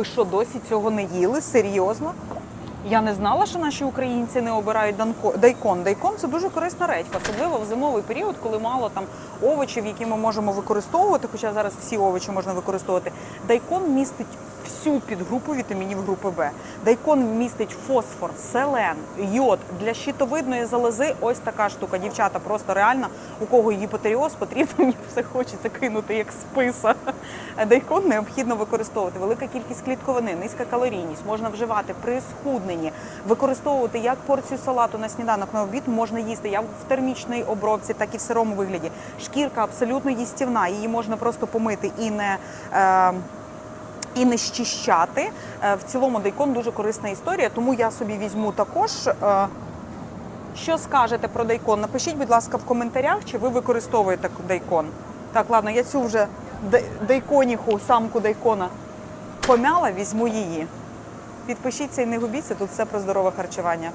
Ви що, досі цього не їли? Серйозно? Я не знала, що наші українці не обирають дайкон. Дайкон це дуже корисна редька, особливо в зимовий період, коли мало там овочів, які ми можемо використовувати. Хоча зараз всі овочі можна використовувати. Дайкон містить всю підгрупу вітамінів групи Б. Дайкон містить фосфор, селен, йод для щитовидної залози. Ось така штука. Дівчата, просто реально у кого гіпотеріоз потрібно, мені все хочеться кинути як списа. Дайкон необхідно використовувати. Велика кількість клітковини, низька калорійність можна вживати при схудненні, використовувати як порцію салату на сніданок на обід можна їсти як в термічній обробці, так і в сирому вигляді. Шкірка абсолютно їстівна, її можна просто помити і не. Е, і не щищати. Е, В цілому дайкон дуже корисна історія, тому я собі візьму також. Е, Що скажете про дайкон? Напишіть, будь ласка, в коментарях, чи ви використовуєте дайкон. Так, ладно, я цю вже дай- дайконіху, самку дайкона помяла, візьму її. Підпишіться і не губіться, тут все про здорове харчування.